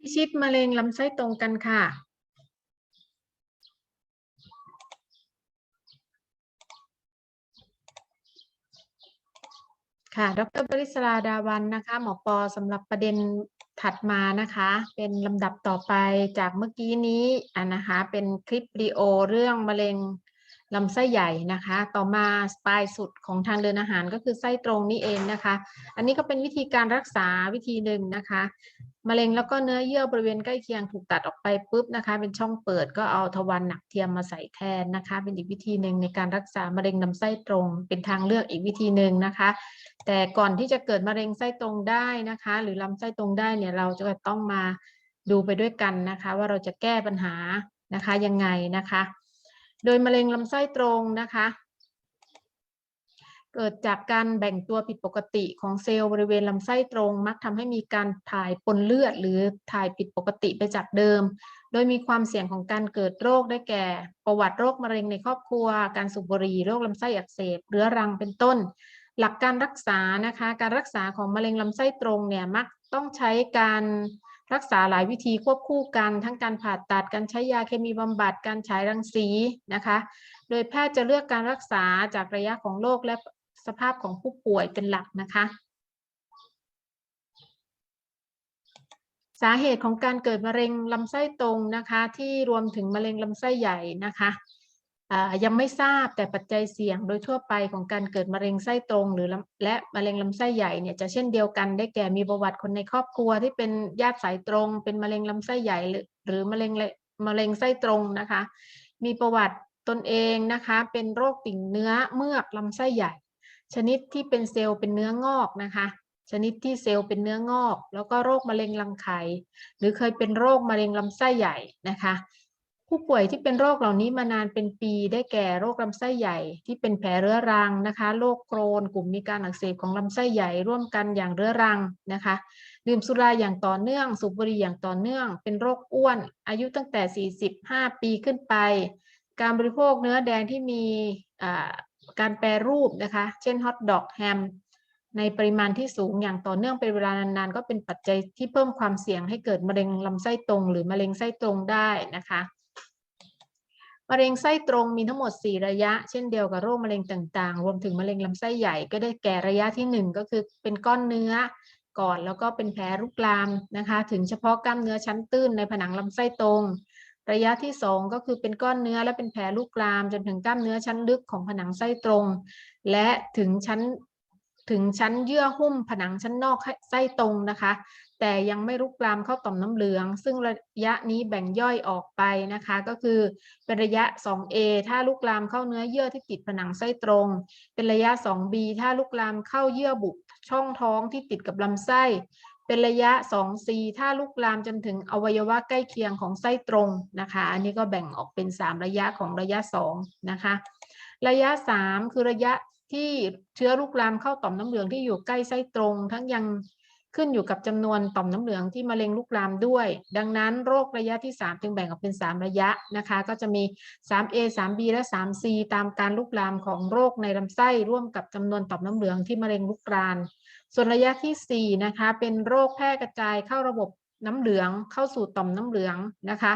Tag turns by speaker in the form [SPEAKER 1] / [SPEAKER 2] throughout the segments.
[SPEAKER 1] พิชิตมะเร็งลำไส้ตรงกันค่ะ ค่ะ ดรบริศราดาวันนะคะ หมอปอสำหรับประเด็นถัดมานะคะ เป็นลำดับต่อไปจากเมื่อกี้นี้อะนะคะ เป็นคลิปวิดีโอเรื่องมะเร็ง ลำไส้ใหญ่นะคะ ต่อมาปลายสุดของทางเดินอาหารก็คือไส้ตรงนี่เองนะคะ อันนี้ก็เป็นวิธีการรักษาวิธีหนึ่งนะคะ มะเร็งแล้วก็เนื้อเยื่อบริเวณใกล้เคียงถูกตัดออกไปปุ๊บนะคะ เป็นช่องเปิดก็เอาทวารหนักเทียมมาใส่แทนนะคะ เป็นอีกวิธีหนึ่งในการรักษามะเร็งลำไส้ตรง เป็นทางเลือกอีกวิธีหนึ่งนะคะ แต่ก่อนที่จะเกิดมะเร็งไส้ตรงได้นะคะ หรือลำไส้ตรงได้เนี่ยเราจะต้องมาดูไปด้วยกันนะคะ ว่าเราจะแก้ปัญหานะคะยังไงนะคะ โดยมะเร็งลำไส้ตรงนะคะ เกิดจากการแบ่งตัวผิดปกติของเซลล์บริเวณลำไส้ตรง มักทำให้มีการถ่ายปนเลือด หรือถ่ายผิดปกติไปจากเดิม โดยมีความเสี่ยงของการเกิดโรคได้แก่ ประวัติโรคมะเร็งในครอบครัว การสูบบุหรี่โรคลำไส้อักเสบเรื้อรังเป็นต้น หลักการรักษานะคะ การรักษาของมะเร็งลำไส้ตรงเนี่ยมักต้องใช้การ รักษาหลายวิธีควบคู่กันทั้งการผ่าตัดการใช้ยาเคมีบำบัดการฉายรังสีนะคะ โดยแพทย์จะเลือกการรักษาจากระยะของโรคและสภาพของผู้ป่วยเป็นหลักนะคะ สาเหตุของการเกิดมะเร็งลำไส้ตรงนะคะ ที่รวมถึงมะเร็งลำไส้ใหญ่นะคะ ยังไม่ทราบแต่ปัจจัยเสี่ยงโดยทั่วไปของการเกิดมะเร็งไส้ตรง หรือและมะเร็งลำไส้ใหญ่เนี่ยจะเช่นเดียวกันได้แก่มีประวัติคนในครอบครัวที่เป็นญาติสายตรง เป็นมะเร็งลำไส้ใหญ่หรือหรือมะเร็งมะเร็งไส้ตรงนะคะ มีประวัติตนเองนะคะเป็นโรคติ่งเนื้อเมือกลำไส้ใหญ่ ชนิดที่เป็นเซลล์เป็นเนื้องอกนะคะชนิดที่เซลล์เป็นเนื้องอก แล้วก็โรคมะเร็งรังไข่หรือเคยเป็นโรคมะเร็งลำไส้ใหญ่นะคะ ผู้ป่วยที่เป็นโรคเหล่านี้มานานเป็นปี ได้แก่โรคลำไส้ใหญ่ที่เป็นแผลเรื้อรังนะคะ โรคโครนกลุ่มมีการอักเสบของลำไส้ใหญ่ร่วมกันอย่างเรื้อรังนะคะ ดื่มสุราอย่างต่อเนื่อง สูบบุหรี่อย่างต่อเนื่อง เป็นโรคอ้วน อายุตั้งแต่ 45 ปีขึ้นไป การบริโภคเนื้อแดงที่มีการแปรรูปนะคะ เช่นฮอทดอกแฮมในปริมาณที่สูงอย่างต่อเนื่องเป็นเวลานานๆ ก็เป็นปัจจัยที่เพิ่มความเสี่ยงให้เกิดมะเร็งลำไส้ตรง หรือมะเร็งไส้ตรงได้นะคะ มะเร็งไส้ตรงมีทั้งหมด 4 ระยะ เช่นเดียวกับโรคมะเร็งต่างๆ รวมถึงมะเร็งลำไส้ใหญ่ก็ได้แก่ระยะที่ 1 ก็คือเป็นก้อนเนื้อก่อนแล้วก็เป็นแผลลุกลามนะคะ ถึงเฉพาะกล้ามเนื้อชั้นตื้นในผนังลำไส้ตรง ระยะที่ 2 ก็คือเป็นก้อนเนื้อและเป็นแผลลุกลาม จนถึงกล้ามเนื้อชั้นลึกของผนังไส้ตรง และถึงชั้นถึงชั้นเยื่อหุ้มผนังชั้นนอกไส้ตรงนะคะ แต่ยังไม่ลุกลามเข้าต่อมน้ำเหลือง ซึ่งระยะนี้แบ่งย่อยออกไปนะคะ ก็คือเป็นระยะ 2A ถ้าลุกลามเข้าเนื้อเยื่อที่ติดผนังไส้ตรง เป็นระยะ 2B ถ้าลุกลามเข้าเยื่อบุช่องท้องที่ติดกับลำไส้ เป็นระยะ 2C ถ้าลุกลามจนถึงอวัยวะใกล้เคียงของไส้ตรงนะคะ อันนี้ก็แบ่งออกเป็น 3 ระยะของระยะ 2 นะคะ ระยะ 3 คือระยะที่เชื้อลุกลามเข้าต่อมน้ำเหลืองที่อยู่ใกล้ไส้ตรง ทั้งยัง ขึ้นอยู่กับจำนวนต่อมน้ำเหลืองที่มะเร็งลุกลามด้วย ดังนั้นโรคระยะที่ 3 จึงแบ่งออกเป็น 3 ระยะนะคะ ก็จะมี 3A 3B และ 3C ตามการลุกลามของโรคในลำไส้ร่วมกับจำนวนต่อมน้ำเหลืองที่มะเร็งลุกลามส่วนระยะที่ 4 นะคะ เป็นโรคแพร่กระจายเข้าระบบน้ำเหลืองเข้าสู่ต่อมน้ำเหลืองนะคะ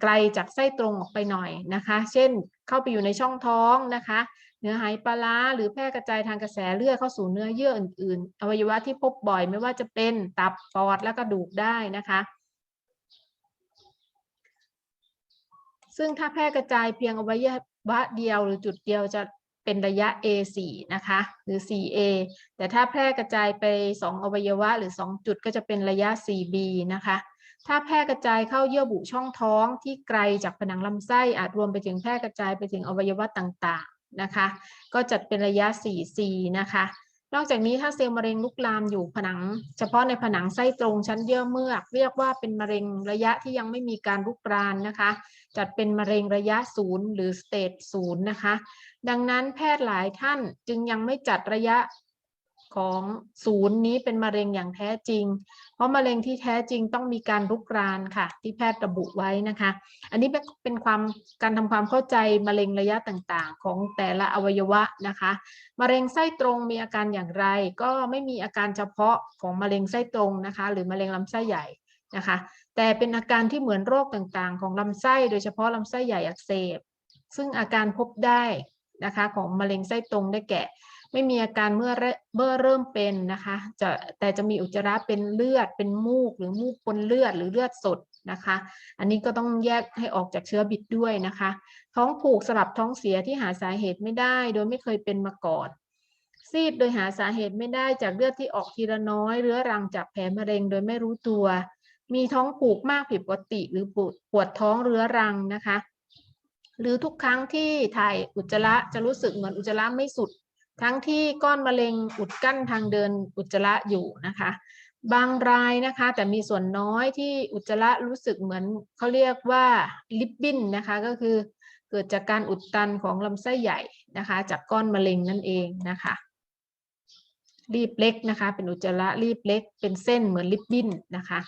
[SPEAKER 1] ไกลจากไส้ตรงออกไปหน่อยนะคะ เช่นเข้าไปอยู่ในช่องท้องนะคะ เนื้อหายปลาร้าหรือแพร่กระจายทางกระแสเลือดเข้าสู่เนื้อเยื่ออื่น ๆ อวัยวะที่พบบ่อยไม่ว่าจะเป็นตับปอดและกระดูกได้นะคะ ซึ่งถ้าแพร่กระจายเพียงอวัยวะเดียวหรือจุดเดียวจะเป็นระยะ A4 นะคะหรือ 4A แต่ถ้าแพร่กระจายไป 2 อวัยวะหรือ 2 จุดก็จะเป็นระยะ 4B นะคะ ถ้าแพร่กระจายเข้าเยื่อบุช่องท้องที่ไกลจากผนังลำไส้อาจรวมไปถึงแพร่กระจายไปถึงอวัยวะต่างๆนะคะ ก็จัดเป็นระยะ 4C นะคะ นอกจากนี้ถ้าเซลล์มะเร็งลุกลามอยู่ผนัง เฉพาะในผนังไส้ตรงชั้นเยื่อเมือก เรียกว่าเป็นมะเร็งระยะที่ยังไม่มีการลุกรานนะคะ จัดเป็นมะเร็งระยะศูนย์หรือสเตจศูนย์นะคะ ดังนั้นแพทย์หลายท่านจึงยังไม่จัดระยะ ของศูนย์นี้เป็นมะเร็งอย่างแท้จริง เพราะมะเร็งที่แท้จริงต้องมีการลุกรานค่ะ ที่แพทย์ระบุไว้นะคะ อันนี้เป็นความการทำความเข้าใจมะเร็งระยะต่างๆ ของแต่ละอวัยวะนะคะ มะเร็งไส้ตรงมีอาการอย่างไร ก็ไม่มีอาการเฉพาะของมะเร็งไส้ตรงนะคะ หรือมะเร็งลำไส้ใหญ่นะคะ แต่เป็นอาการที่เหมือนโรคต่างๆ ของลำไส้โดยเฉพาะลำไส้ใหญ่อักเสบ ซึ่งอาการพบได้นะคะของมะเร็งไส้ตรงได้แก่ ไม่มีอาการเมื่อเรเมื่อเริ่มเป็นนะคะจะแต่จะมีอุจจาระเป็นเลือดเป็นมูก หรือมูกปนเลือดหรือเลือดสดนะคะ อันนี้ก็ต้องแยกให้ออกจากเชื้อบิดด้วยนะคะ ท้องผูกสลับท้องเสียที่หาสาเหตุไม่ได้ โดยไม่เคยเป็นมาก่อน ซีดโดยหาสาเหตุไม่ได้จากเลือดที่ออกทีละน้อย เรื้อรังจากแผลมะเร็งโดยไม่รู้ตัว มีท้องผูกมากผิดปกติหรือปวดปวดท้องเรื้อรังนะคะ หรือทุกครั้งที่ถ่ายอุจจาระจะรู้สึกเหมือนอุจจาระไม่สุด ทั้งที่ก้อนมะเร็งอุดกั้นทางเดินอุจจาระอยู่นะคะ บางรายนะคะ แต่มีส่วนน้อยที่อุจจาระรู้สึกเหมือนเขาเรียกว่าลิปบินนะคะก็คือเกิดจากการอุดตันของลำไส้ใหญ่นะคะ จากก้อนมะเร็งนั่นเองนะคะ รีบเล็กนะคะ เป็นอุจจาระรีบเล็กเป็นเส้นเหมือนลิปบินนะคะ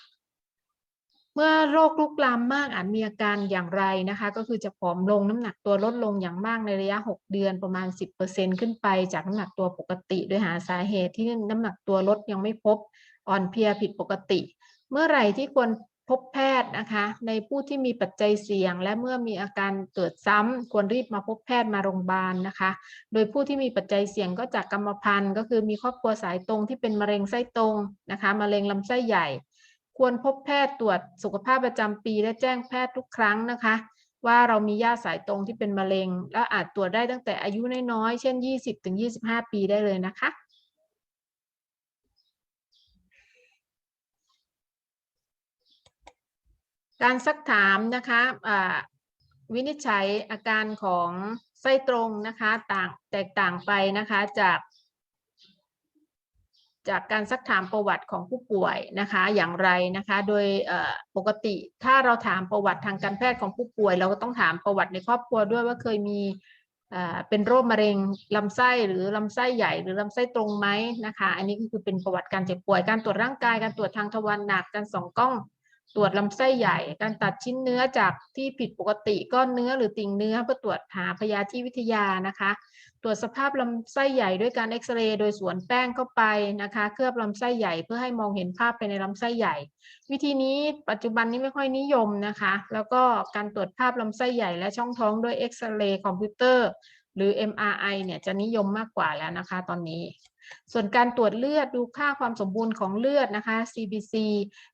[SPEAKER 1] เมื่อโรคลุกลามมากอาจมีอาการอย่างไรนะคะ ก็คือจะผอมลงน้ำหนักตัวลดลงอย่างมากในระยะ 6 เดือนประมาณ 10%ขึ้นไปจากน้ำหนักตัวปกติ โดยหาสาเหตุที่น้ำหนักตัวลดยังไม่พบอ่อนเพลียผิดปกติ เมื่อไหร่ที่ควรพบแพทย์นะคะ ในผู้ที่มีปัจจัยเสี่ยง และเมื่อมีอาการเกิดซ้ำควรรีบมาพบแพทย์มาโรงพยาบาลนะคะ โดยผู้ที่มีปัจจัยเสี่ยงก็จากกรรมพันธุ์ ก็คือมีครอบครัวสายตรงที่เป็นมะเร็งไส้ตรงนะคะมะเร็งลำไส้ใหญ่ ควรพบแพทย์ตรวจสุขภาพประจำปี และแจ้งแพทย์ทุกครั้งนะคะ ว่าเรามีญาติสายตรงที่เป็นมะเร็ง และอาจตรวจได้ตั้งแต่อายุน้อยๆ เช่น 20-25 ปีได้เลยนะคะการซักถามนะคะวินิจฉัยอาการของไส้ตรงนะคะต่างแตกต่างไปนะคะจาก จากการซักถามประวัติของผู้ป่วยนะคะอย่างไรนะคะ โดยปกติถ้าเราถามประวัติทางการแพทย์ของผู้ป่วย เราก็ต้องถามประวัติในครอบครัวด้วยว่าเคยมีเป็นโรคมะเร็งลำไส้หรือลำไส้ใหญ่หรือลำไส้ตรงไหมนะคะ อันนี้ก็คือเป็นประวัติการเจ็บป่วยการตรวจร่างกายการตรวจทางทวารหนักการส่องกล้อง ตรวจลำไส้ใหญ่ การตัดชิ้นเนื้อจากที่ผิดปกติก้อนเนื้อหรือติ่งเนื้อเพื่อตรวจหาพยาธิวิทยานะคะ ตรวจสภาพลำไส้ใหญ่ด้วยการเอ็กซเรย์โดยสวนแป้งเข้าไปนะคะ เคลือบลำไส้ใหญ่เพื่อให้มองเห็นภาพไปในลำไส้ใหญ่ วิธีนี้ปัจจุบันนี้ไม่ค่อยนิยมนะคะ แล้วก็การตรวจภาพลำไส้ใหญ่และช่องท้องด้วยเอ็กซเรย์คอมพิวเตอร์หรือ MRI เนี่ยจะนิยมมากกว่าแล้วนะคะตอนนี้ ส่วนการตรวจเลือดดูค่าความสมบูรณ์ของเลือดนะคะ CBC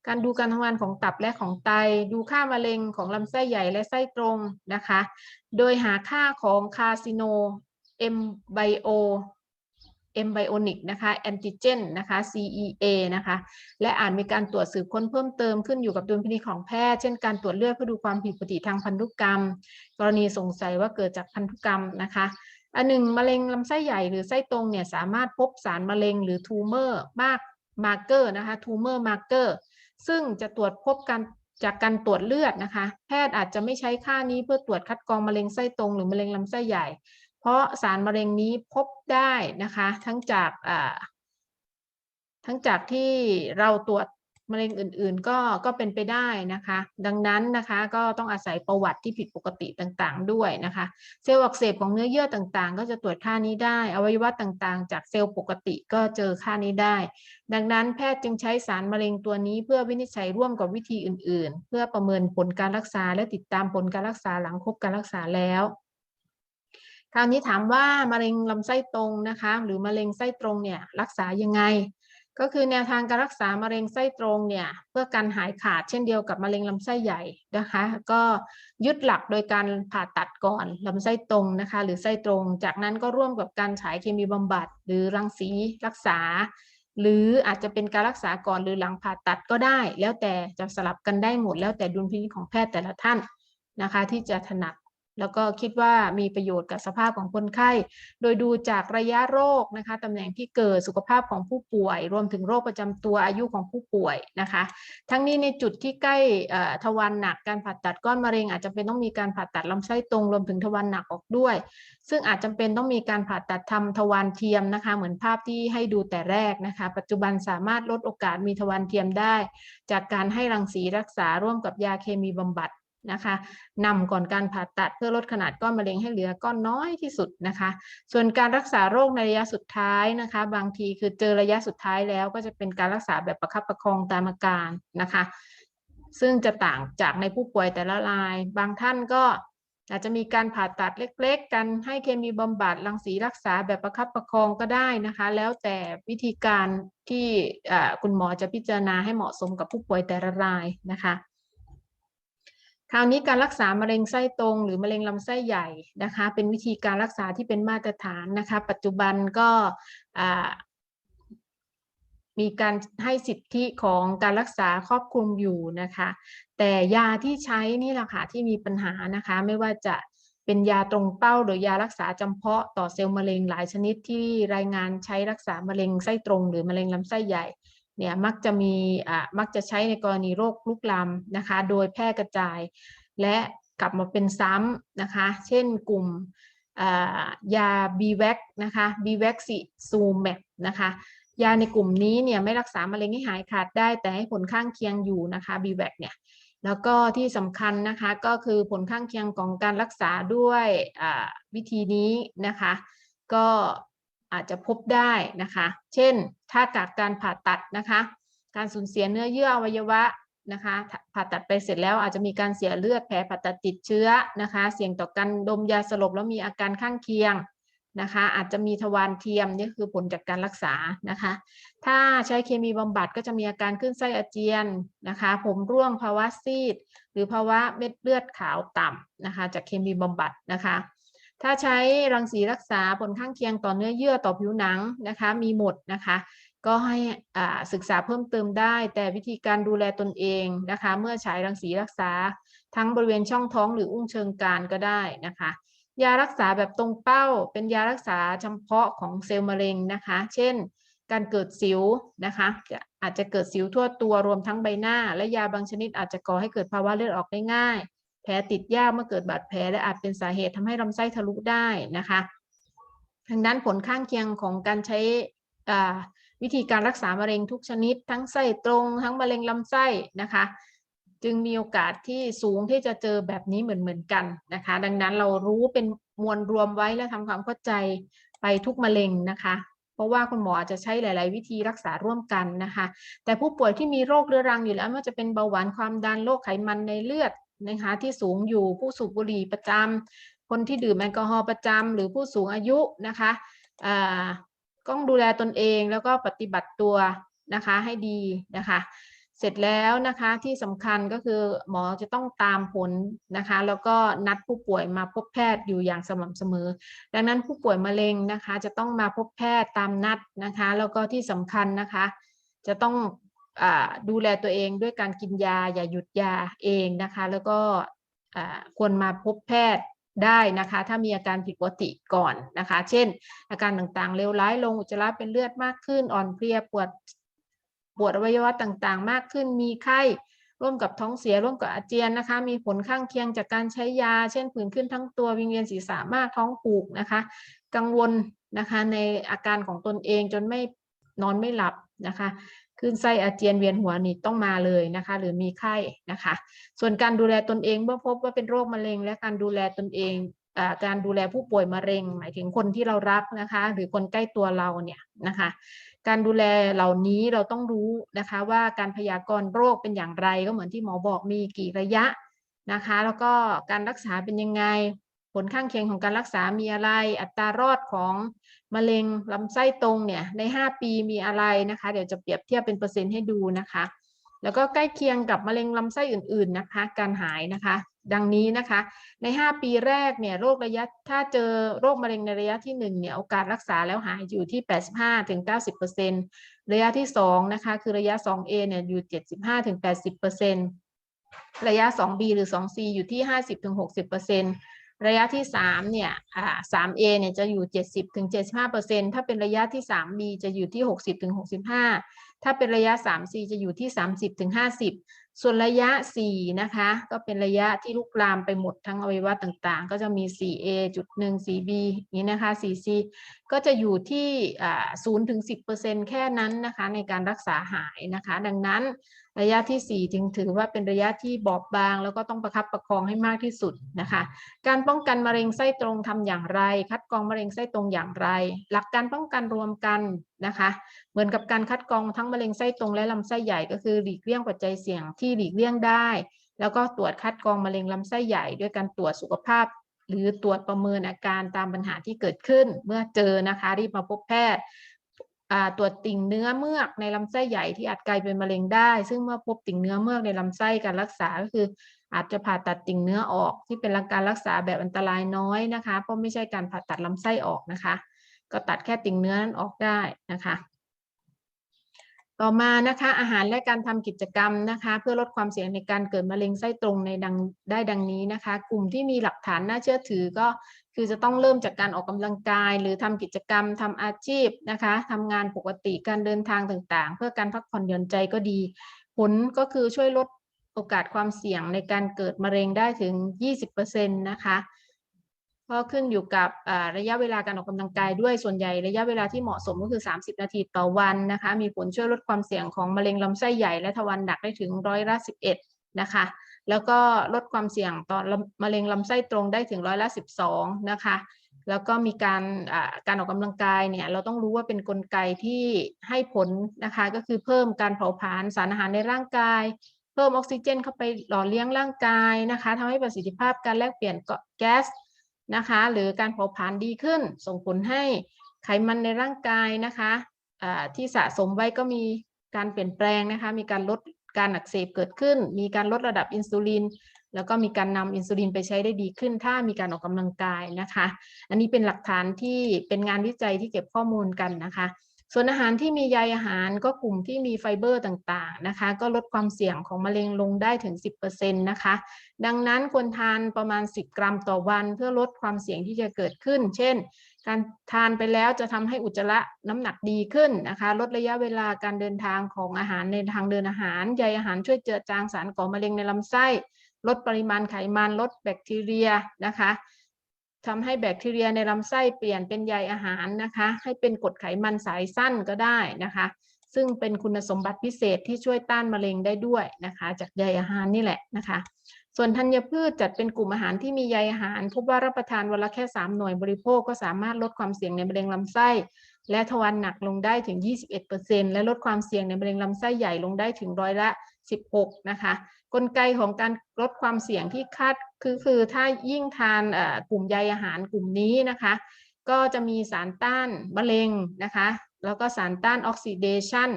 [SPEAKER 1] การดูการทำงานของตับและของไต ดูค่ามะเร็งของลำไส้ใหญ่และไส้ตรงนะคะ โดยหาค่าของคาซิโน M bio M bionic นะคะแอนติเจนนะคะ CEA นะคะ และอาจมีการตรวจสืบค้นเพิ่มเติมขึ้นอยู่กับดุลพินิจของแพทย์ เช่นการตรวจเลือดเพื่อดูความผิดปกติทางพันธุกรรม กรณีสงสัยว่าเกิดจากพันธุกรรมนะคะ อันหนึ่งมะเร็งลำไส้ใหญ่หรือไส้ตรงเนี่ยสามารถพบสารมะเร็งหรือทูเมอร์มากมาร์เกอร์นะคะทูเมอร์มาร์เกอร์ซึ่งจะตรวจพบกันจากการตรวจเลือดนะคะ แพทย์อาจจะไม่ใช้ค่านี้เพื่อตรวจคัดกรองมะเร็งไส้ตรงหรือมะเร็งลำไส้ใหญ่ เพราะสารมะเร็งนี้พบได้นะคะ ทั้งจากทั้งจากที่เราตรวจ มะเร็งอื่นๆ ก็ก็เป็นไปได้นะคะ ดังนั้นนะคะก็ต้องอาศัยประวัติที่ผิดปกติต่างๆ ด้วยนะคะ เซลล์อักเสบของเนื้อเยื่อต่างๆ ก็จะตรวจค่านี้ได้ อวัยวะต่างๆ จากเซลล์ปกติก็เจอค่านี้ได้ ดังนั้นแพทย์จึงใช้สารมะเร็งตัวนี้เพื่อวินิจฉัยร่วมกับวิธีอื่น ๆ เพื่อประเมินผลการรักษา และติดตามผลการรักษาหลังครบการรักษาแล้วคราวนี้ถามว่ามะเร็งลำไส้ตรงนะคะ หรือมะเร็งไส้ตรงเนี่ยรักษายังไง ก็คือแนวทางการรักษามะเร็งไส้ตรงเนี่ยเพื่อการหายขาดเช่นเดียวกับมะเร็งลำไส้ใหญ่นะคะ ก็ยึดหลักโดยการผ่าตัดก่อนลำไส้ตรงนะคะ หรือไส้ตรง จากนั้นก็ร่วมกับการฉายเคมีบำบัด หรือรังสีรักษา หรืออาจจะเป็นการรักษาก่อนหรือหลังผ่าตัดก็ได้ แล้วแต่จะสลับกันได้หมดแล้วแต่ดุลพินิจของแพทย์แต่ละท่านนะคะ ที่จะถนัด แล้วก็คิดว่ามีประโยชน์กับสภาพของคนไข้ โดยดูจากระยะโรคนะคะตำแหน่งที่เกิดสุขภาพของผู้ป่วย รวมถึงโรคประจำตัวอายุของผู้ป่วยนะคะ ทั้งนี้ในจุดที่ใกล้ทวารหนักการผ่าตัดก้อนมะเร็ง อาจจะเป็นต้องมีการผ่าตัดลำไส้ตรง รวมถึงทวารหนักออกด้วย ซึ่งอาจจำเป็นต้องมีการผ่าตัดทำทวารเทียมนะคะ เหมือนภาพที่ให้ดูแต่แรกนะคะ ปัจจุบันสามารถลดโอกาสมีทวารเทียมได้ จากการให้รังสีรักษาร่วมกับยาเคมีบำบัด นะคะนำก่อนการผ่าตัดเพื่อลดขนาดก้อนมะเร็งให้เหลือก้อนน้อยที่สุดนะคะ ส่วนการรักษาโรคในระยะสุดท้ายนะคะ บางทีคือเจอระยะสุดท้ายแล้วก็จะเป็นการรักษาแบบประคับประคองตามอาการนะคะ ซึ่งจะต่างจากในผู้ป่วยแต่ละราย บางท่านก็อาจจะมีการผ่าตัดเล็กๆ กันให้เคมีบำบัดรังสีรักษาแบบประคับประคองก็ได้นะคะ แล้วแต่วิธีการที่คุณหมอจะพิจารณาให้เหมาะสมกับผู้ป่วยแต่ละรายนะคะ คราวนี้การรักษามะเร็งไส้ตรง หรือมะเร็งลำไส้ใหญ่นะคะ เป็นวิธีการรักษาที่เป็นมาตรฐานนะคะ ปัจจุบันก็มีการให้สิทธิของการรักษาครอบคลุมอยู่นะคะ แต่ยาที่ใช้นี่แหละค่ะที่มีปัญหานะคะ ไม่ว่าจะเป็นยาตรงเป้าหรือยารักษาจำเพาะต่อเซลล์มะเร็งหลายชนิดที่รายงานใช้รักษามะเร็งไส้ตรง หรือมะเร็งลำไส้ใหญ่ เนี่ยมักจะมีอ่ามักจะใช้ในกรณีโรคลุกลามนะคะ โดยแพร่กระจาย และกลับมาเป็นซ้ำนะคะ เช่นกลุ่มอ่ายา b v a c นะคะ b v a c ซิซูแมปนะคะ ยาในกลุ่มนี้เนี่ยไม่รักษามะเร็งให้หายขาดได้ แต่ให้ผลข้างเคียงอยู่นะคะ b v a c เนี่ย แล้วก็ที่สำคัญนะคะก็คือผลข้างเคียงของการรักษาด้วยวิธีนี้นะคะ ก็ อาจจะพบได้นะคะ เช่น ถ้าจากการผ่าตัดนะคะ การสูญเสียเนื้อเยื่ออวัยวะนะคะ ผ่าตัดไปเสร็จแล้วอาจจะมีการเสียเลือดแผลผ่าตัดติดเชื้อนะคะ เสี่ยงต่อการดมยาสลบแล้วมีอาการข้างเคียงนะคะ อาจจะมีทวารเทียมนี่คือผลจากการรักษานะคะ ถ้าใช้เคมีบำบัดก็จะมีอาการขึ้นไส้อาเจียนนะคะ ผมร่วงภาวะซีด หรือภาวะเม็ดเลือดขาวต่ำนะคะ จากเคมีบำบัดนะคะ ถ้าใช้รังสีรักษาผลข้างเคียงต่อเนื้อเยื่อต่อผิวหนังนะคะ มีหมดนะคะ ก็ให้ศึกษาเพิ่มเติมได้ แต่วิธีการดูแลตนเองนะคะ เมื่อใช้รังสีรักษาทั้งบริเวณช่องท้องหรืออุ้งเชิงกรานก็ได้นะคะ ยารักษาแบบตรงเป้า เป็นยารักษาเฉพาะของเซลล์มะเร็งนะคะ เช่น การเกิดสิวนะคะจะอาจจะเกิดสิวทั่วตัวรวมทั้งใบหน้า และยาบางชนิดอาจจะก่อให้เกิดภาวะเลือดออกได้ง่าย แผลติดยากเมื่อเกิดบาดแผลและอาจเป็นสาเหตุทำให้ลำไส้ทะลุได้นะคะดังนั้นผลข้างเคียงของการใช้วิธีการรักษามะเร็งทุกชนิด ทั้งไส้ตรง ทั้งมะเร็งลำไส้นะคะ จึงมีโอกาสที่สูงที่จะเจอแบบนี้เหมือนเหมือนๆกันนะคะ ดังนั้นเรารู้เป็นมวลรวมไว้และทำความเข้าใจไปทุกมะเร็งนะคะ เพราะว่าคุณหมออาจจะใช้หลาย ๆ วิธีรักษาร่วมกันนะคะ แต่ผู้ป่วยที่มีโรคเรื้อรังอยู่แล้วไม่ว่าจะเป็นเบาหวานความดันโรคไขมันในเลือด นะคะที่สูงอยู่ผู้สูบบุหรี่ประจำคนที่ดื่มแอลกอฮอล์ประจำหรือผู้สูงอายุนะคะอ่าต้องดูแลตนเองแล้วก็ปฏิบัติตัวนะคะให้ดีนะคะเสร็จแล้วนะคะที่สำคัญก็คือหมอจะต้องตามผลนะคะ แล้วก็นัดผู้ป่วยมาพบแพทย์อยู่อย่างสม่ำเสมอ ดังนั้นผู้ป่วยมะเร็งนะคะ จะต้องมาพบแพทย์ตามนัดนะคะ แล้วก็ที่สำคัญนะคะ จะต้อง ดูแลตัวเองด้วยการกินยาอย่าหยุดยาเองนะคะ แล้วก็ควรมาพบแพทย์ได้นะคะ ถ้ามีอาการผิดปกติก่อนนะคะ เช่น อาการต่างๆเลวร้ายลงอุจจาระเป็นเลือดมากขึ้น อ่อนเพลียปวดปวดอวัยวะต่างๆ มากขึ้นมีไข้ร่วมกับท้องเสียร่วมกับอาเจียนนะคะ มีผลข้างเคียงจากการใช้ยา เช่นผื่นขึ้นทั้งตัววิงเวียนศีรษะมากท้องผูกนะคะ กังวลนะคะในอาการของตนเองจนไม่นอนไม่หลับนะคะ คลื่นไส้อาเจียนเวียนหัวนี่ต้องมาเลยนะคะ หรือมีไข้นะคะ ส่วนการดูแลตนเองเมื่อพบว่าเป็นโรคมะเร็ง และการดูแลตนเองอการดูแลผู้ป่วยมะเร็ง หมายถึงคนที่เรารักนะคะ หรือคนใกล้ตัวเราเนี่ยนะคะ การดูแลเหล่านี้เราต้องรู้นะคะว่าการพยากรณ์โรคเป็นอย่างไรก็เหมือนที่หมอบอกมีกี่ระยะนะคะ แล้วก็การรักษาเป็นยังไง ผลข้างเคียงของการรักษามีอะไร อัตรารอดของมะเร็งลำไส้ตรงเนี่ยใน 5 ปีมีอะไรนะคะ เดี๋ยวจะเปรียบเทียบเป็นเปอร์เซ็นต์ให้ดูนะคะ แล้วก็ใกล้เคียงกับมะเร็งลำไส้อื่นๆนะคะ การหายนะคะ ดังนี้นะคะ ใน 5 ปีแรกเนี่ยโรคระยะถ้าเจอโรคมะเร็งในระยะที่ 1เนี่ยโอกาสรักษาแล้วหายอยู่ที่ 85-90%ระยะที่2นะคะคือระยะ 2A เนี่ยอยู่ 75-80%ระยะ 2B หรือ 2C อยู่ที่ 50-60% ระยะที่3เนี่ยอ่า 3A เนี่ยจะอยู่ 70-75%ถ้าเป็นระยะที่ 3B จะอยู่ที่ 60-65ถ้าเป็นระยะ 3C จะอยู่ที่ 30-50 ส่วนระยะ 4 นะคะ ก็เป็นระยะที่ลุกลามไปหมดทั้งอวัยวะต่างๆ ก็จะมี 4A จุดหนึ่ง 4B นี้นะคะ 4C ก็จะอยู่ที่อ่า0ถึง 10%แค่นั้นนะคะในการรักษาหายนะคะ ดังนั้นระยะที่4จึงถือว่าเป็นระยะที่บอบบาง แล้วก็ต้องประคับประคองให้มากที่สุดนะคะ การป้องกันมะเร็งไส้ตรงทำอย่างไร คัดกรองมะเร็งไส้ตรงอย่างไร หลักการป้องกันรวมกันนะคะ เหมือนกับการคัดกรองทั้งมะเร็งไส้ตรงและลำไส้ใหญ่ก็คือหลีกเลี่ยงปัจจัยเสี่ยงที่หลีกเลี่ยงได้ แล้วก็ตรวจคัดกรองมะเร็งลำไส้ใหญ่ด้วยการตรวจสุขภาพ หรือตรวจประเมินอาการตามปัญหาที่เกิดขึ้น เมื่อเจอนะคะรีบมาพบแพทย์ตรวจติ่งเนื้อเมือกในลำไส้ใหญ่ที่อาจกลายเป็นมะเร็งได้ ซึ่งเมื่อพบติ่งเนื้อเมือกในลำไส้การรักษาก็คือ อาจจะผ่าตัดติ่งเนื้อออกที่เป็นการรักษาแบบอันตรายน้อยนะคะ เพราะไม่ใช่การผ่าตัดลำไส้ออกนะคะ ก็ตัดแค่ติ่งเนื้อนั้นออกได้นะคะ ต่อมานะคะอาหารและการทำกิจกรรมนะคะ เพื่อลดความเสี่ยงในการเกิดมะเร็งไส้ตรงในดังได้ดังนี้นะคะ กลุ่มที่มีหลักฐานน่าเชื่อถือก็คือจะต้องเริ่มจากการออกกำลังกาย หรือทำกิจกรรมทำอาชีพนะคะทำงานปกติการเดินทางต่างๆ เพื่อการพักผ่อนหย่อนใจก็ดี ผลก็คือช่วยลดโอกาสความเสี่ยงในการเกิดมะเร็งได้ถึง 20%นะคะ ก็ขึ้นอยู่กับระยะเวลาการออกกำลังกายด้วยส่วนใหญ่ระยะเวลาที่เหมาะสมก็คือ 30 นาทีต่อวันนะคะ มีผลช่วยลดความเสี่ยงของมะเร็งลำไส้ใหญ่และทวารหนักได้ถึงร้อยละ11 นะคะ แล้วก็ลดความเสี่ยงต่อมะเร็งลำไส้ตรงได้ถึงร้อยละ12 นะคะ แล้วก็มีการการออกกำลังกายเนี่ยเราต้องรู้ว่าเป็นนกลไกที่ให้ผลนะคะ ก็คือเพิ่มการเผาผลาญสารอาหารในร่างกาย เพิ่มออกซิเจนเข้าไปหล่อเลี้ยงร่างกายนะคะทำให้ประสิทธิภาพการแลกเปลี่ยนแก๊ส นะคะ หรือการเผาผลาญดีขึ้น ส่งผลให้ไขมันในร่างกายนะคะที่สะสมไว้ก็มีการเปลี่ยนแปลงนะคะ มีการลดการอักเสบเกิดขึ้น มีการลดระดับอินซูลิน แล้วก็มีการนำอินซูลินไปใช้ได้ดีขึ้น ถ้ามีการออกกำลังกายนะคะ อันนี้เป็นหลักฐานที่เป็นงานวิจัยที่เก็บข้อมูลกันนะคะ ส่วนอาหารที่มีใยอาหารก็กลุ่มที่มีไฟเบอร์ต่างๆนะคะ ก็ลดความเสี่ยงของมะเร็งลงได้ถึง 10%นะคะ ดังนั้นควรทานประมาณ 10 กรัมต่อวัน เพื่อลดความเสี่ยงที่จะเกิดขึ้น เช่น การทานไปแล้วจะทำให้อุจจาระน้ำหนักดีขึ้นนะคะ ลดระยะเวลาการเดินทางของอาหารในทางเดินอาหารใยอาหารช่วยเจือจางสารก่อมะเร็งในลำไส้ ลดปริมาณไขมันลดแบคทีเรียนะคะ ทำให้แบคทีเรียในลำไส้เปลี่ยนเป็นใยอาหารนะคะ ให้เป็นกรดไขมันสายสั้นก็ได้นะคะ ซึ่งเป็นคุณสมบัติพิเศษที่ช่วยต้านมะเร็งได้ด้วยนะคะ จากใยอาหารนี่แหละนะคะ ส่วนธัญพืชจัดเป็นกลุ่มอาหารที่มีใยอาหาร พบว่ารับประทานวันละแค่ 3 หน่วยบริโภคก็สามารถลดความเสี่ยงในมะเร็งลำไส้ และทวารหนักลงได้ถึง 21%และลดความเสี่ยงในมะเร็งลำไส้ใหญ่ลงได้ถึงร้อยละ 16 นะคะ กลไกของการลดความเสี่ยงที่คาดคือคือถ้ายิ่งทานกลุ่มใยอาหารกลุ่มนี้นะคะ ก็จะมีสารต้านมะเร็งนะคะ แล้วก็สารต้านออกซิเดชัน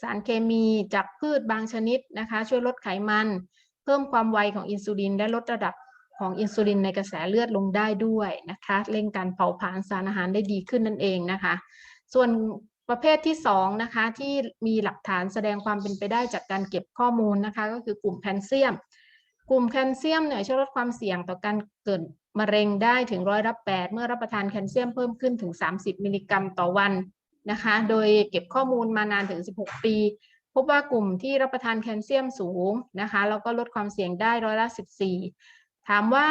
[SPEAKER 1] สารเคมีจากพืชบางชนิดนะคะ ช่วยลดไขมัน เพิ่มความไวของอินซูลินและลดระดับของอินซูลินในกระแสเลือดลงได้ด้วยนะคะ เร่งการเผาผลาญสารอาหารได้ดีขึ้นนั่นเองนะคะ ส่วน ประเภทที่2นะคะที่มีหลักฐานแสดงความเป็นไปได้จากการเก็บข้อมูลนะคะก็คือกลุ่มแคลเซียม กลุ่มแคลเซียมเนี่ยช่วยลดความเสี่ยงต่อการเกิดมะเร็งได้ถึงร้อยละแปดเมื่อรับประทานแคลเซียมเพิ่มขึ้นถึง 30 มิลลิกรัมต่อวันนะคะ โดยเก็บข้อมูลมานานถึง 16 ปี พบว่ากลุ่มที่รับประทานแคลเซียมสูงนะคะแล้วก็ลดความเสี่ยงได้ร้อยละ 14 ถามว่า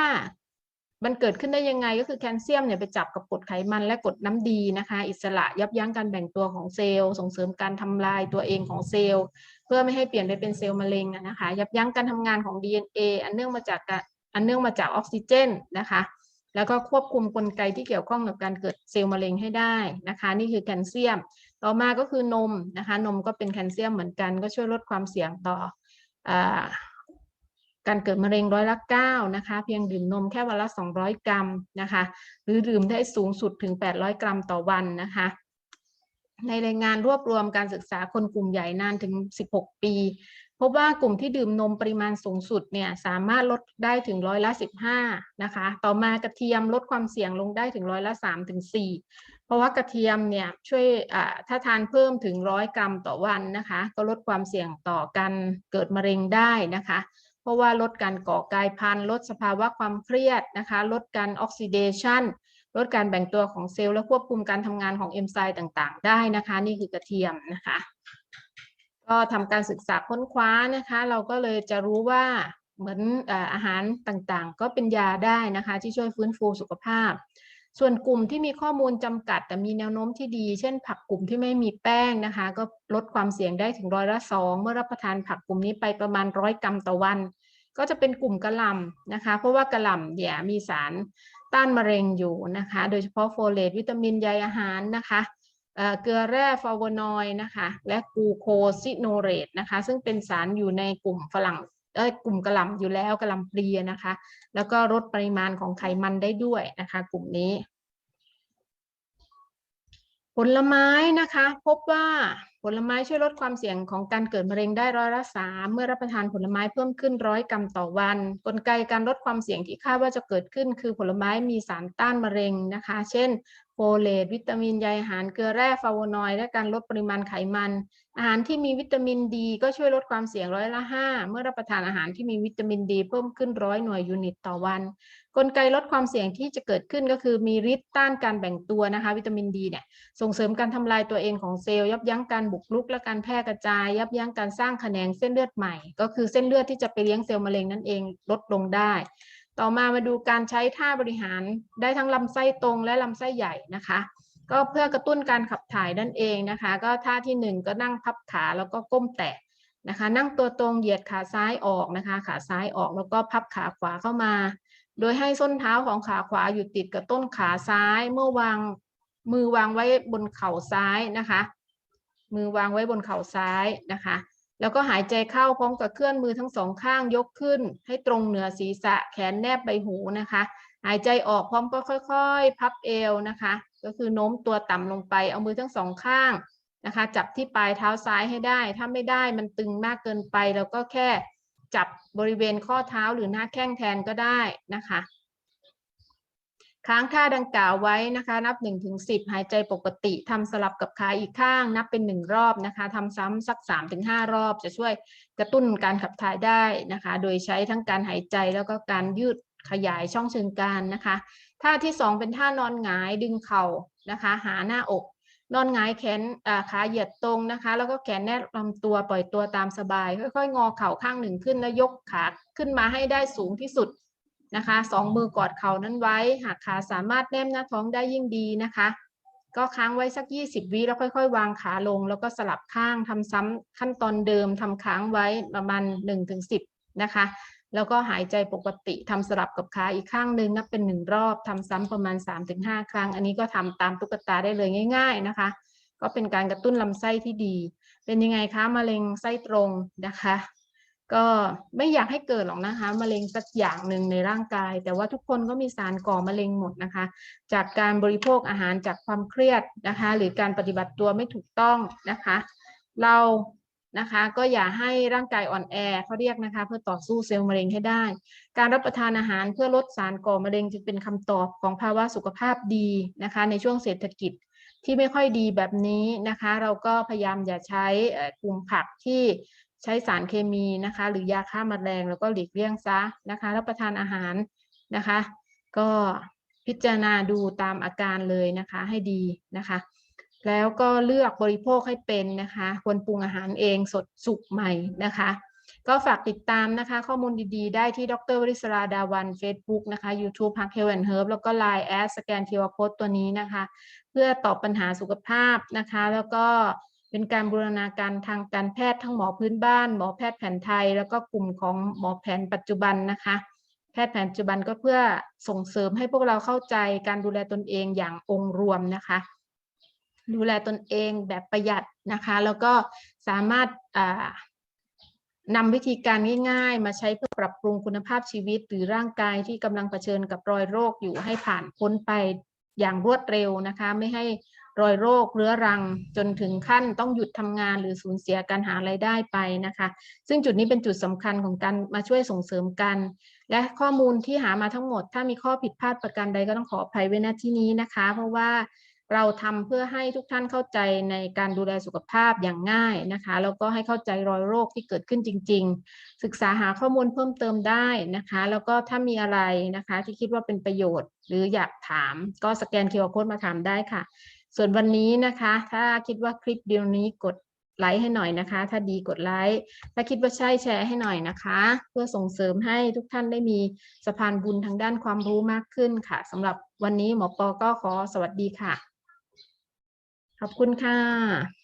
[SPEAKER 1] มันเกิดขึ้นได้ยังไงก็คือแคลเซียมเนี่ยไปจับกับกรดไขมันและกรดน้ำดีนะคะ อิสระยับยั้งการแบ่งตัวของเซลล์ ส่งเสริมการทำลายตัวเองของเซลล์ เพื่อไม่ให้เปลี่ยนไปเป็นเซลล์มะเร็งนะคะ ยับยั้งการทำงานของ DNA อันเนื่องมาจากอันเนื่องมาจากออกซิเจนนะคะ แล้วก็ควบคุมกลไกที่เกี่ยวข้องกับการเกิดเซลล์มะเร็งให้ได้นะคะ นี่คือแคลเซียม ต่อมาก็คือนมนะคะ นมก็เป็นแคลเซียมเหมือนกันก็ช่วยลดความเสี่ยงต่ออ การเกิดมะเร็งร้อยละเก้านะคะ เพียงดื่มนมแค่วันละ 200 กรัมนะคะ หรือดื่มได้สูงสุดถึง 800 กรัมต่อวันนะคะ ในรายงานรวบรวมการศึกษาคนกลุ่มใหญ่นานถึง 16 ปี พบว่ากลุ่มที่ดื่มนมปริมาณสูงสุดเนี่ยสามารถลดได้ถึงร้อยละ 15 นะคะ ต่อมากระเทียมลดความเสี่ยงลงได้ถึงร้อยละ 3 ถึง 4 เพราะว่ากระเทียมเนี่ยช่วยถ้าทานเพิ่มถึงร้อยกรัมต่อวันนะคะ ก็ลดความเสี่ยงต่อการเกิดมะเร็งได้นะคะ เพราะว่าลดการก่อกายพันธุ์ลดสภาวะความเครียดนะคะ ลดการออกซิเดชันลดการแบ่งตัวของเซลล์และควบคุมการทำงานของเอนไซม์ต่างๆ ได้นะคะ นี่คือกระเทียมนะคะ ก็ทำการศึกษาค้นคว้านะคะ เราก็เลยจะรู้ว่าเหมือนอาหารต่างๆ ก็เป็นยาได้นะคะ ที่ช่วยฟื้นฟูสุขภาพ ส่วนกลุ่มที่มีข้อมูลจำกัด แต่มีแนวโน้มที่ดี เช่น ผักกลุ่มที่ไม่มีแป้งนะคะ ก็ลดความเสี่ยงได้ถึงร้อยละสองเมื่อรับประทานผักกลุ่มนี้ไปประมาณร้อยกรัมต่อวัน ก็จะเป็นกลุ่มกระหล่ำนะคะ เพราะว่ากระหล่ำเนี่ยมีสารต้านมะเร็งอยู่นะคะ โดยเฉพาะโฟเลตวิตามินใยอาหารนะคะเเกลือแร่ฟลาโวนอยด์นะคะ และกูโคซิโนเรตนะคะ ซึ่งเป็นสารอยู่ในกลุ่มฝรั่ง กลุ่มกระหล่ำอยู่แล้วกระหล่ำปลีนะคะ แล้วก็ลดปริมาณของไขมันได้ด้วยนะคะ กลุ่มนี้ ผลไม้นะคะ พบว่าผลไม้ช่วยลดความเสี่ยงของการเกิดมะเร็งได้ร้อยละสามเมื่อรับประทานผลไม้เพิ่มขึ้นร้อยกรัมต่อวัน กลไกการลดความเสี่ยงที่คาดว่าจะเกิดขึ้น คือผลไม้มีสารต้านมะเร็งนะคะ เช่น โฟเลตวิตามินใยอาหารเกลือแร่ฟลาวนอยด์และการลดปริมาณไขมัน อาหารที่มีวิตามินดี ก็ช่วยลดความเสี่ยงร้อยละห้าเมื่อรับประทานอาหารที่มีวิตามินดีเพิ่มขึ้นร้อยหน่วยยูนิตต่อวัน กลไกลดความเสี่ยงที่จะเกิดขึ้นก็คือมีฤทธิ์ต้านการแบ่งตัวนะคะ วิตามินดีเนี่ยส่งเสริมการทำลายตัวเองของเซลล์ยับยั้งการบุกรุก และการแพร่กระจาย ยับยั้งการสร้างแขนงเส้นเลือดใหม่ ก็คือเส้นเลือดที่จะไปเลี้ยงเซลล์มะเร็งนั่นเองลดลงได้ ต่อมามาดูการใช้ท่าบริหารได้ทั้งลำไส้ตรงและลำไส้ใหญ่นะคะ ก็เพื่อกระตุ้นการขับถ่ายนั่นเองนะคะ ก็ท่าที่หนึ่งก็นั่งพับขาแล้วก็ก้มแตะนะคะ นั่งตัวตรงเหยียดขาซ้ายออกนะคะ ขาซ้ายออกแล้วก็พับขาขวาเข้ามา โดยให้ส้นเท้าของขาขวาอยู่ติดกับต้นขาซ้าย เมื่อวางมือวางไว้บนเข่าซ้ายนะคะ มือวางไว้บนเข่าซ้ายนะคะ แล้วก็หายใจเข้าพร้อมกับเคลื่อนมือทั้งสองข้างยกขึ้น ให้ตรงเหนือศีรษะแขนแนบใบหูนะคะ หายใจออกพร้อมก็ค่อยๆ พับเอวนะคะ ก็คือโน้มตัวต่ำลงไปเอามือทั้งสองข้างนะคะ จับที่ปลายเท้าซ้ายให้ได้ ถ้าไม่ได้มันตึงมากเกินไปเราก็แค่จับบริเวณข้อเท้าหรือหน้าแข้งแทนก็ได้นะคะ ค้างท่าดังกล่าวไว้นะคะ นับ1นถึงสิหายใจปกติทำสลับกับขาอีกข้าง นับเป็นหนึ่งรอบนะคะทำซ้ำสัก 3-5ถึงรอบ จะช่วยกระตุ้นการขับถ่ายได้นะคะ โดยใช้ทั้งการหายใจแล้วก็การยืดขยายช่องเชิงกรานนะคะท่าที่ 2 เป็นท่านอนหงายดึงเข่านะคะ หาหน้าอก นอนหงายแขนขาเหยียดตรงนะคะ แล้วก็แขนแนบลำตัวปล่อยตัวตามสบาย ค่อยๆ งอเข่าข้างหนึ่งขึ้นแล้วยกขาขึ้นมาให้ได้สูงที่สุด นะคะสองมือกอดเข่านั้นไว้ หากขาสามารถแนบหน้าท้องได้ยิ่งดีนะคะ ก็ค้างไว้สัก 20 วิแล้วค่อย ๆ วางขาลง แล้วก็สลับข้างทำซ้ำขั้นตอนเดิมทำค้างไว้ประมาณ 1-10 นะคะ แล้วก็หายใจปกติทำสลับกับขาอีกข้างหนึ่งนับเป็นหนึ่งรอบทำซ้ำประมาณ 3-5 ครั้ง อันนี้ก็ทำตามตุ๊กตาได้เลยง่าย ๆนะคะ ก็เป็นการกระตุ้นลำไส้ที่ดี เป็นยังไงคะมะเร็งไส้ตรงนะคะ ก็ไม่อยากให้เกิดหรอกนะคะมะเร็งสักอย่างหนึ่งในร่างกาย แต่ว่าทุกคนก็มีสารก่อมะเร็งหมดนะคะ จากการบริโภคอาหารจากความเครียดนะคะ หรือการปฏิบัติตัวไม่ถูกต้องนะคะ เรานะคะก็อย่าให้ร่างกายอ่อนแอเขาเรียกนะคะ เพื่อต่อสู้เซลล์มะเร็งให้ได้ การรับประทานอาหารเพื่อลดสารก่อมะเร็งจึงเป็นคำตอบของภาวะสุขภาพดีนะคะ ในช่วงเศรษฐกิจที่ไม่ค่อยดีแบบนี้นะคะ เราก็พยายามอย่าใช้กลุ่มผักที่ ใช้สารเคมีนะคะ หรือยาฆ่าแมลงแล้วก็หลีกเลี่ยงซะนะคะ รับประทานอาหารนะคะ ก็พิจารณาดูตามอาการเลยนะคะให้ดีนะคะ แล้วก็เลือกบริโภคให้เป็นนะคะควรปรุงอาหารเองสดสุกใหม่นะคะ ก็ฝากติดตามนะคะ ข้อมูลดีๆ ได้ที่ดรวริศราดาวัน Facebook นะคะ YouTube Park Health and Herb แล้วก็ Line แอดสแกน QR Code ตัวนี้นะคะ เพื่อตอบปัญหาสุขภาพนะคะ แล้วก็ เป็นการบูรณาการทางการแพทย์ทั้งหมอพื้นบ้าน หมอแพทย์แผนไทย แล้วก็กลุ่มของหมอแผนปัจจุบันนะคะ แพทย์แผนปัจจุบันก็เพื่อส่งเสริมให้พวกเราเข้าใจการดูแลตนเองอย่างองค์รวมนะคะ ดูแลตนเองแบบประหยัดนะคะ แล้วก็สามารถนำวิธีการง่ายๆ มาใช้เพื่อปรับปรุงคุณภาพชีวิต หรือร่างกายที่กำลังเผชิญกับรอยโรคอยู่ให้ผ่านพ้นไปอย่างรวดเร็วนะคะ ไม่ให้ รอยโรคเรื้อรังจนถึงขั้นต้องหยุดทำงานหรือสูญเสียการหารายได้ไปนะคะ ซึ่งจุดนี้เป็นจุดสำคัญของการมาช่วยส่งเสริมกัน และข้อมูลที่หามาทั้งหมด ถ้ามีข้อผิดพลาดประการใดก็ต้องขออภัยไว้ณที่นี้นะคะ เพราะว่าเราทำเพื่อให้ทุกท่านเข้าใจในการดูแลสุขภาพอย่างง่ายนะคะ แล้วก็ให้เข้าใจรอยโรคที่เกิดขึ้นจริง ๆ ศึกษาหาข้อมูลเพิ่มเติมได้นะคะ แล้วก็ถ้ามีอะไรนะคะที่คิดว่าเป็นประโยชน์ หรืออยากถามก็สแกน QR Code มาถามได้ค่ะ ส่วนวันนี้นะคะ ถ้าคิดว่าคลิปเดียวนี้กดไลค์ให้หน่อยนะคะ ถ้าดีกดไลค์ ถ้าคิดว่าใช่แชร์ให้หน่อยนะคะ เพื่อส่งเสริมให้ทุกท่านได้มีสะพานบุญทางด้านความรู้มากขึ้นค่ะสำหรับวันนี้หมอปอก็ขอสวัสดีค่ะ ขอบคุณค่ะ